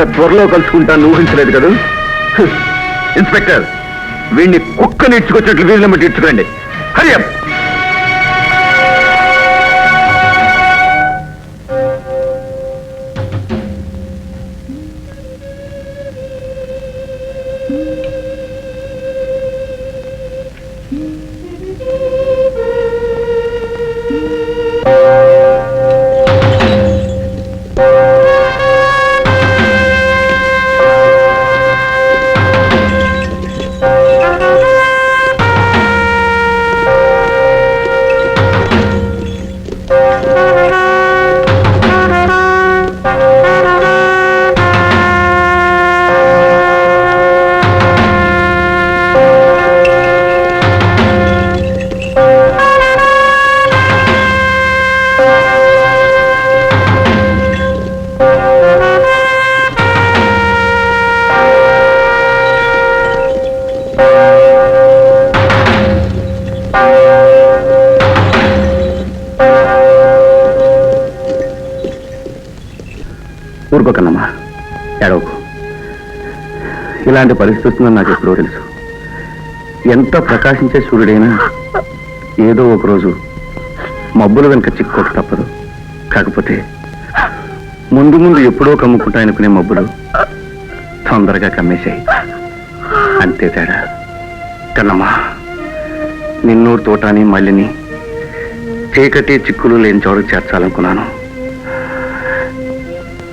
ఇంత త్వరలో కలుసుకుంటాను ఊహించలేదు కదా? ఇన్స్పెక్టర్ వీడిని కుక్క నేర్చుకొచ్చినట్లు వీళ్ళని బట్టి ఇడ్చుకోండి హరి ఊరుకోకన్నమ్మా ఎడవకు ఇలాంటి పరిస్థితి వస్తుందని నాకు ఎప్పుడో తెలుసు. ఎంత ప్రకాశించే సూర్యుడైనా ఏదో ఒకరోజు మబ్బులు మబ్బుల వెనుక చిక్కోక తప్పదు. కాకపోతే ముందు ముందు ఎప్పుడో కమ్ముకుంటాయనుకునే మబ్బులు తొందరగా కమ్మేశాయి. అంతే తేడా. కన్నమ్మా నిన్ను తోటాని మల్లిని చీకటి చిక్కులు లేని చోటు చేర్చాలనుకున్నాను.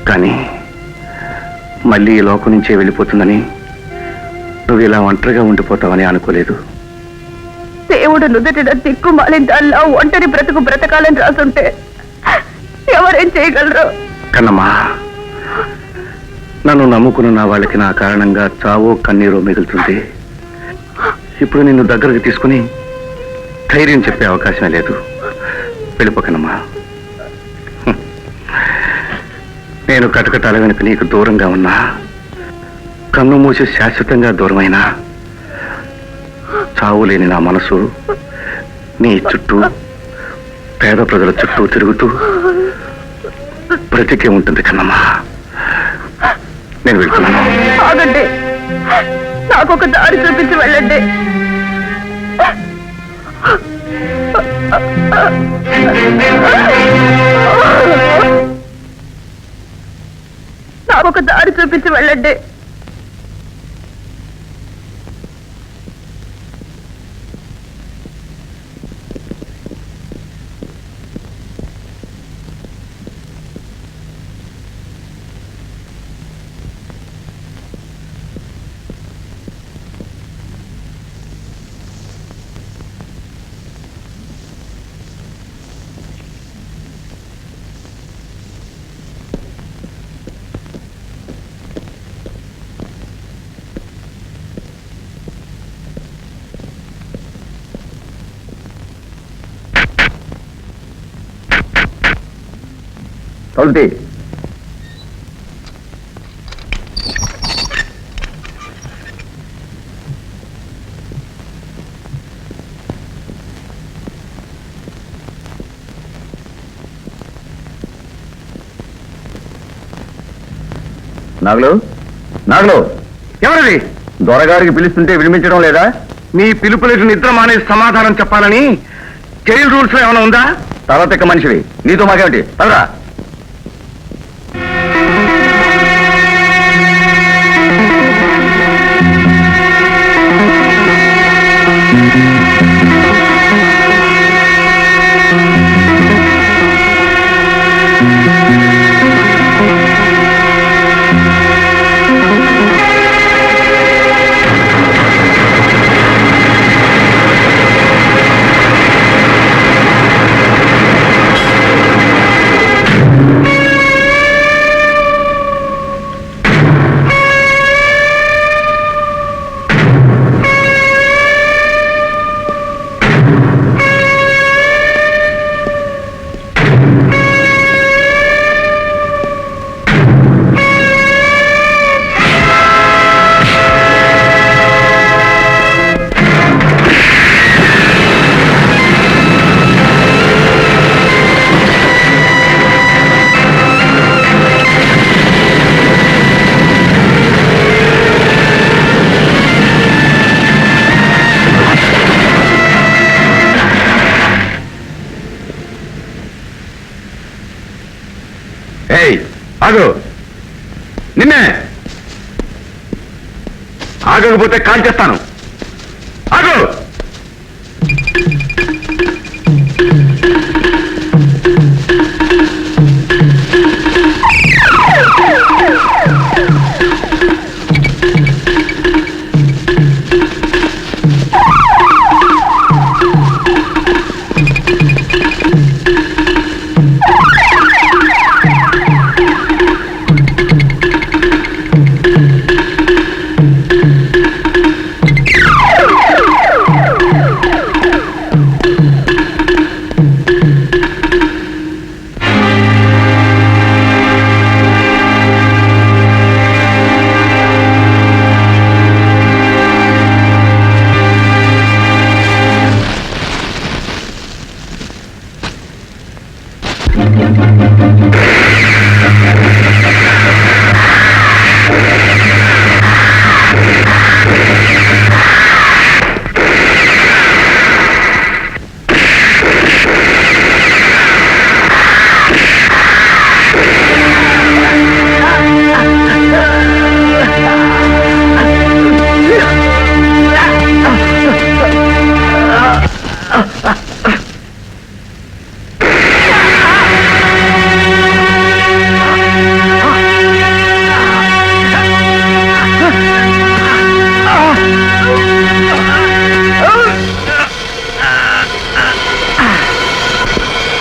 కానీ మళ్ళీ ఈ లోకం నుంచే వెళ్ళిపోతుందని నువ్వు ఇలా ఒంటరిగా ఉండిపోతావని అనుకోలేదు. దేవుడు నుదుటిన దిక్కుమాలిందల్లా ఒంటరి బ్రతుకు బ్రతకాలని రాసుంటే ఎవరేం చేయగలరు? కన్నమ్మా నన్ను నమ్ముకున్న నా వాళ్ళకి నా కారణంగా చావో కన్నీరో మిగులుతుంది. ఇప్పుడు నిన్ను దగ్గరకు తీసుకుని ధైర్యం చెప్పే అవకాశమే లేదు. వెళ్ళిపోకనమ్మా నేను కటకటాల వెనుక నీకు దూరంగా ఉన్నా కన్ను మూసి శాశ్వతంగా దూరమైనా చావు లేని నా మనసు నీ చుట్టూ పేద ప్రజల చుట్టూ తిరుగుతూ బ్రతికే ఉంటుంది కన్నమ్మ. నేను వెళ్తున్నాను. ఆగండి. నాకు ఒక దారి చూపించి వెళ్ళండి. నాకు ఒక దారి చూపించి వెళ్ళండి. తలుపుతీ నాగులు నాగులు. ఎవరిది? దొరగారికి పిలుస్తుంటే వినిపించడం లేదా? మీ పిలుపులకు నిద్ర మానేసి సమాధానం చెప్పాలని జైలు రూల్స్లో ఏమైనా ఉందా? తర్వాత మనిషివి. నీతో మాకేమిటి? పదరా ఏయ్ ఆగు. నిన్నే. ఆగకపోతే కాల్ చేస్తాను. ఆగు.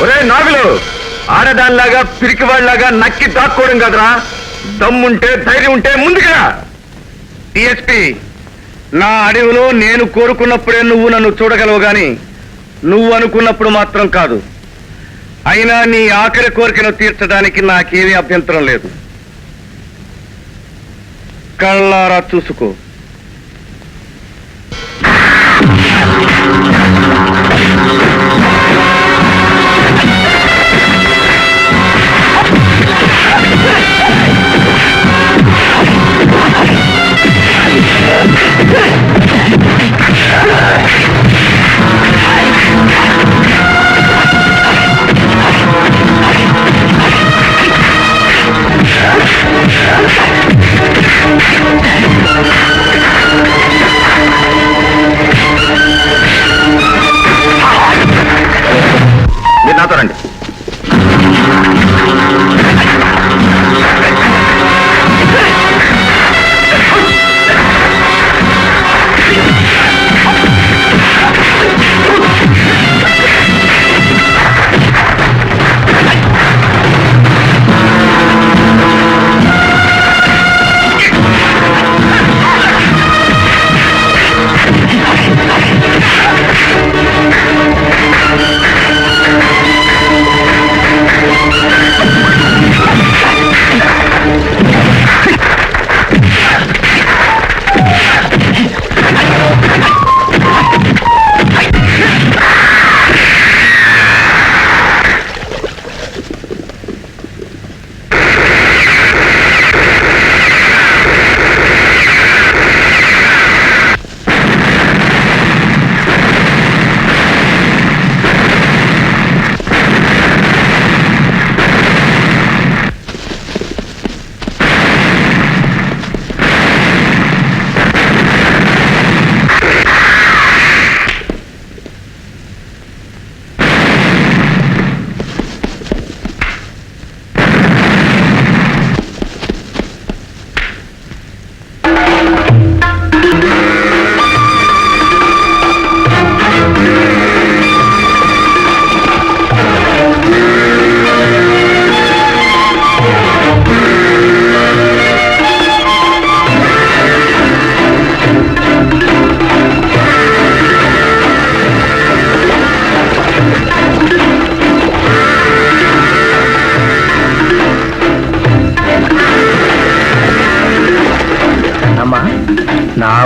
ఒరే నాగులు ఆడదానిలాగా పిరికివాళ్ళలాగా నక్కి దాక్కోవడం కదరా. దమ్ముంటే ధైర్యం ఉంటే ముందుకురా. టిఎస్పి నా అడవిలో నేను కోరుకున్నప్పుడే నువ్వు నన్ను చూడగలవు గాని నువ్వు అనుకున్నప్పుడు మాత్రం కాదు. అయినా నీ ఆఖరి కోరికను తీర్చడానికి నాకేమీ అభ్యంతరం లేదు. కళ్ళారా చూసుకో.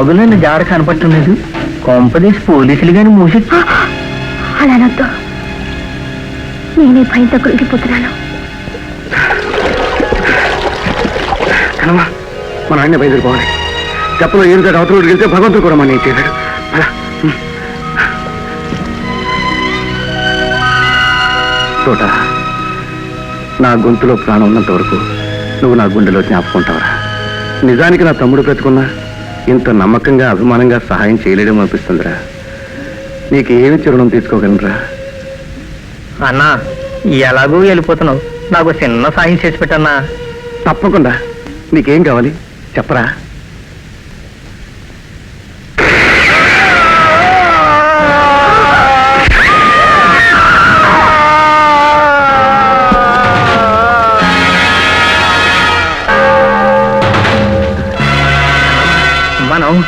నాగులను జాడ కనపట్టలేదు కొంపదీసి పోలీసులు గాని మూసి అలా అనొద్దు. నేనే భయంతో కృంగిపోతున్నాను కనవా మన ఆయన బయలుదేరిపోవాలి. చెప్పలో ఏం కాదు అవతల వెళ్తే భగవంతుడు కూడా మన అలా తోట నా గొంతులో ప్రాణం ఉన్నంత వరకు నువ్వు నా గుండెలో జ్ఞాపకుంటావురా నిజానికి నా తమ్ముడు బ్రతుకున్నా ఇంత నమ్మకంగా అభిమానంగా సహాయం చేయలేడేమో అనిపిస్తుందిరా. నీకు ఏమి చిరుణం తీసుకోగలరా అన్నా ఎలాగూ వెళ్ళిపోతున్నావు. నాకు చిన్న సాయం చేసి పెట్టన్నా. తప్పకుండా. నీకేం కావాలి? చెప్పరా? మనం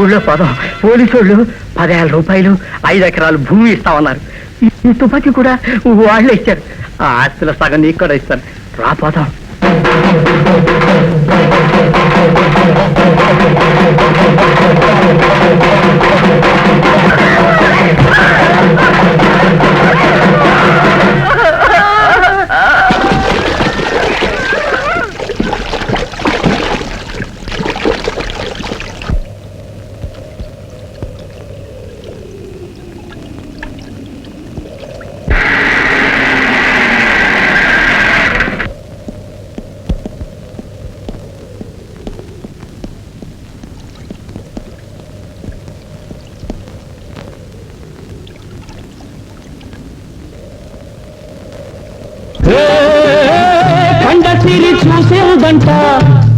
ఊళ్ళో పదం. పోలీసోళ్ళు పదివేల రూపాయలు ఐదు ఎకరాలు భూమి ఇస్తామన్నారు. ఈ- ఈ తుపాకీ కూడా వాళ్ళే ఇచ్చారు. ఆ ఆస్తుల సగం నీకు కూడా ఇస్తాను. రా పోదాం. సిరి చూసేదంట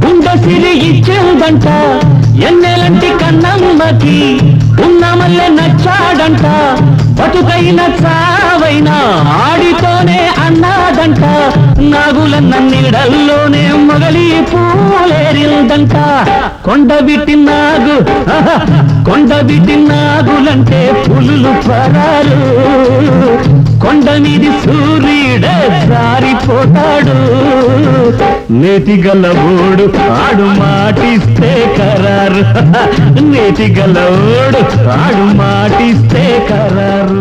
గుండసిరి ఇచ్చేదంట ఎన్నెలంటి కన్నమ్మకి ఉన్న మల్లె నచ్చాడంట బతుకైన చావైనా ఆడితోనే అన్నాదంట నాగులన్న నీడల్లోనే మొగలి పూలేరిందంట. కొండబిట్టి నాగు ఆహా, నాగులంటే పులులు పరారు. కొండ మీది సూర్యుడ జారిపోతాడు. నేతి గల్లబోడు ఆడు మాటిస్తే కరారు నేతి గల్లబోడు ఆడు మాటిస్తే కరారు